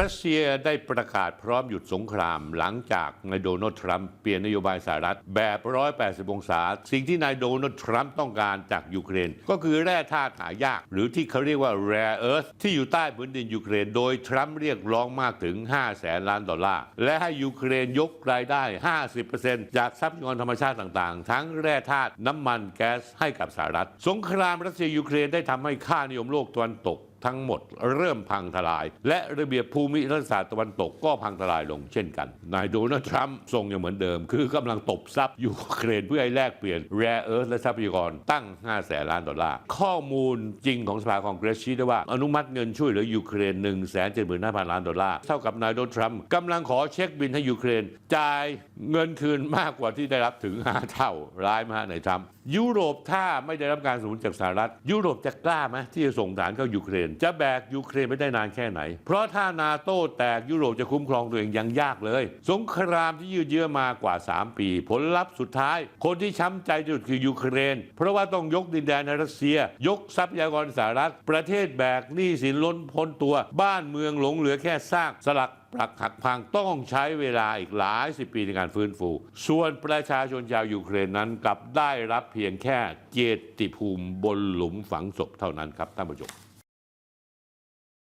รัสเซียได้ประกาศพร้อมหยุดสงครามหลังจากนายโดนัลด์ทรัมป์เปลี่ยนนโยบายสหรัฐแบบ 180 องศา สิ่งที่นายโดนัลด์ทรัมป์ต้องการจากยูเครน ก็คือแร่ธาตุหายาก หรือที่เขาเรียกว่า rare earth ที่อยู่ใต้พื้นดินยูเครน โดยทรัมป์เรียกร้องมากถึง 5 แสนล้านดอลลาร์ และให้ยูเครนยกรายได้ 50%จากทรัพยากรธรรมชาติต่างๆ ทั้งแร่ธาตุน้ำมันแก๊สให้กับสหรัฐ สงครามรัสเซียยูเครนได้ทำให้ค่านิยมโลกตะวันตก ทั้งหมดเริ่มพังทลาย และระเบียบภูมิรัฐศาสตร์ตะวันตกก็พังทลายลงเช่นกัน นายโดนัลด์ทรัมป์ทรงยังเหมือนเดิม คือกำลังตบทรัพย์ยูเครนเพื่อให้แลกเปลี่ยนแร่เอิร์ธและทรัพยากรตั้ง5แสนล้านดอลลาร์ ข้อมูลจริงของสภาคองเกรสชี้ได้ว่าอนุมัติเงินช่วยเหลือยูเครน1 7 5 0 0 0 ล้านดอลลาร์ เท่ากับนายโดนัลด์ทรัมป์กำลังขอเช็คบินให้ยูเครน จ่ายเงินคืนมากกว่าที่ได้รับถึง 5 เท่า ร้ายมากในทรัมป์ยุโรปถ้าไม่ได้รับการสนับสนุนจากสหรัฐ ยุโรปจะกล้าไหมที่จะส่งทหารเข้ายูเครนจะแบกยูเครนไปได้นานแค่ไหน เพราะถ้านาโต้แตกยุโรปจะคุ้มครองตัวเองยังยากเลย สงครามที่ยืดเยื้อมากว่า 3 ปี ผลลัพธ์สุดท้าย คนที่ช้ำใจที่สุดคือยูเครน เพราะว่าต้องยกดินแดนรัสเซีย ยกทรัพยากรสหรัฐ ประเทศแบกหนี้สินล้นพ้นตัว บ้านเมืองหลงเหลือแค่ซากสลักปรักหักพังต้องใช้เวลาอีกหลายสิบปีในการฟื้นฟู ส่วนประชาชนชาวยูเครนนั้นกลับได้รับเพียงแค่เกียรติภูมิบนหลุมฝังศพเท่านั้นครับท่านผู้ชม